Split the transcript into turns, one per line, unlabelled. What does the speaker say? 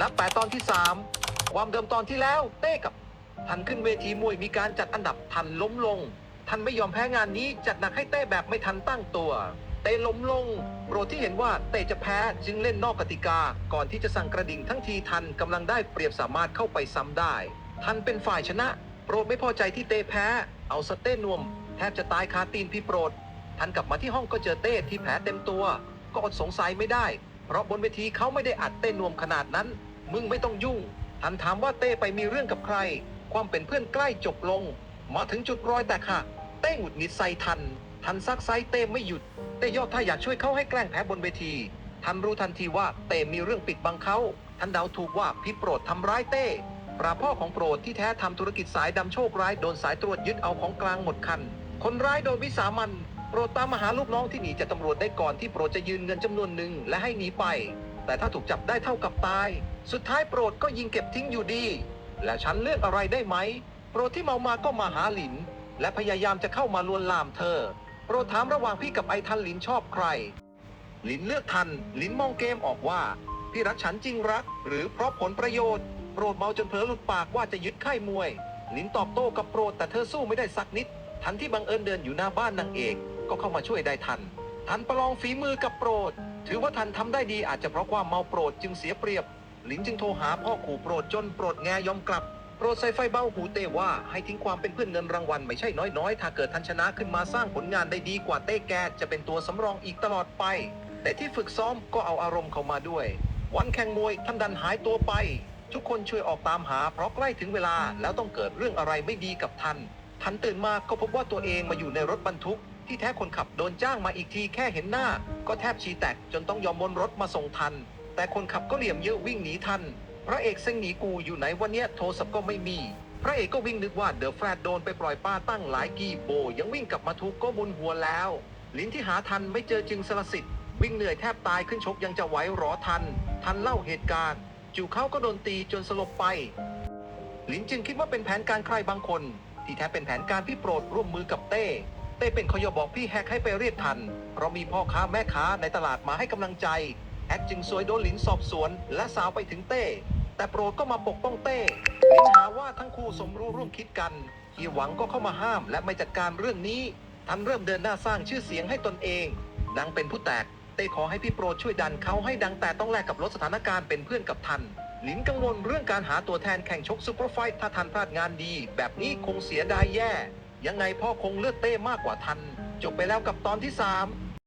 นับแต่ตอนที่สามความเดิมตอนที่แล้วเต้กับ ทันขึ้นเวทีมวยมีการจัดอันดับทันล้มลง ทันไม่ยอมแพ้งานนี้จัดหนักให้เต้แบบไม่ทันตั้งตัว เต้ล้มลงโปรดที่เห็นว่าเต้จะแพ้จึงเล่นนอกกติกา ก่อนที่จะสั่งกระดิ่งทั้งทีทันกำลังได้เปรียบสามารถเข้าไปซ้ำได้ ทันเป็นฝ่ายชนะ โปรดไม่พอใจที่เต้แพ้ เอาสเต้นวม แทบจะตายคาตีนพี่โปรด ทันกลับมาที่ห้องก็เจอเต้ที่แผลเต็มตัว ก็อดสงสัยไม่ได้ เพราะบนเวทีเขาไม่ได้อัดเต้นวมขนาดนั้น มึงไม่ต้องยุ่งทันถามว่าเต้ไปมีเรื่องกับใคร ความเป็นเพื่อนใกล้จบลง มาถึงจุดรอยแตกหักเต้หงุดหงิดใส่ทัน ทันซักไซเต้ไม่หยุด เต้ยอดถ้าอยากช่วยเขาให้แกล้งแพ้บนเวทีทันรู้ทันทีว่าเต้มีเรื่องปิดบังเขาทันเดาถูกว่าพี่โปรดทำร้ายเต้ปราพ่อของโปรดที่แท้ทำธุรกิจสายดำโชคร้ายโดนสายตรวจยึดเอาของกลางหมดคัน คนร้ายโดนวิสามัน โปรดตามมาหาลูกน้องที่หนีจากตำรวจได้ก่อนที่โปรดจะยืนเงินจำนวนหนึ่งและให้หนีไป แต่ถ้าถูกจับได้เท่ากับตาย สุดท้ายโปรดก็ยิงเก็บทิ้งอยู่ดี และฉันเลือกอะไรได้ไหม โปรดที่เมามาก็มาหาหลิน และพยายามจะเข้ามาลวนลามเธอ โปรดถามระหว่างพี่กับไอทันหลินชอบใคร หลินเลือกทัน หลินมองเกมออกว่า พี่รักฉันจริงรัก หรือเพราะผลประโยชน์ โปรดเมาจนเผลอหลุดปากว่าจะยึดค่ายมวย หลินตอบโต้กับโปรดแต่เธอสู้ไม่ได้สักนิด ทันที่บังเอิญเดินอยู่หน้าบ้านนางเอก ก็เข้ามาช่วยได้ทัน ทันประลองฝีมือกับโปรด ถือว่าทันทำได้ดีอาจจะเพราะความเมาโปรดจึงเสียเปรียบ หลินจึงโทรหาพ่อขู่โปรดจนโปรดแงยอมกลับ โปรดใส่ไฟเบ้าหูเต้ว่าให้ทิ้งความเป็นเพื่อนเงินรางวัลไม่ใช่น้อยๆ ถ้าเกิดทันชนะขึ้นมาสร้างผลงานได้ดีกว่าเต้แกจะเป็นตัวสำรองอีกตลอดไป แต่ที่ฝึกซ้อมก็เอาอารมณ์เข้ามาด้วย วันแข่งมวยท่านดันหายตัวไป ทุกคนช่วยออกตามหาเพราะใกล้ถึงเวลาแล้วต้องเกิดเรื่องอะไรไม่ดีกับทันทันตื่นมาก็พบว่าตัวเองมาอยู่ในรถบรรทุก ที่แท้คนขับโดนจ้างมาอีกทีแค่เห็นหน้า ก็แทบชีแตกจนต้องยอมบนรถมาส่งทัน แต่คนขับก็เหลี่ยมเยอะวิ่งหนีทัน พระเอกเซ็งหนีกูอยู่ไหนวันเนี้ยโทรศัพท์ก็ไม่มี พระเอกก็วิ่งนึกว่าเดอะแฟรดโดนไปปล่อยป้าตั้งหลายกีโบ ยังวิ่งกลับมาทุกก็มุนหัวแล้ว ลิ้นที่หาทันไม่เจอจึงสละสิทธิ์วิ่งเหนื่อยแทบตายขึ้นชกยังจะไหวหรอทัน ทันเล่าเหตุการณ์จู่เขาก็โดนตีจนสลบไป ลินจึงคิดว่าเป็นแผนการใครบางคน ที่แท้เป็นแผนการพี่โปรดร่วมมือกับเต้ เต้เป็นขยอบอกพี่แฮกให้ไปเรียกทัน เพราะมีพ่อค้าแม่ค้าในตลาดมาให้กำลังใจแฮกจึงซวยโดนหลินสอบสวน และสาวไปถึงเต้ แต่โปรดก็มาปกป้องเต้หลินหาว่าทั้งคู่สมรู้ร่วมคิดกันเฮียหวังก็เข้ามาห้ามและไม่จัดการเรื่องนี้ทันเริ่มเดินหน้าสร้างชื่อเสียงให้ตนเองดังเป็นผู้แตกเต้ขอให้พี่โปรดช่วยดันเขาให้ดังแต่ต้องแลกกับลดสถานการณ์เป็นเพื่อนกับทันหลินกังวลเรื่องการหาตัวแทนแข่งชกซูเปอร์ไฟท์ถ้าทันพลาดงานดี แบบนี้คงเสียดายแย่ ยังไงพ่อคงเลือกเต้มากกว่าทัน จบไปแล้วกับตอนที่สาม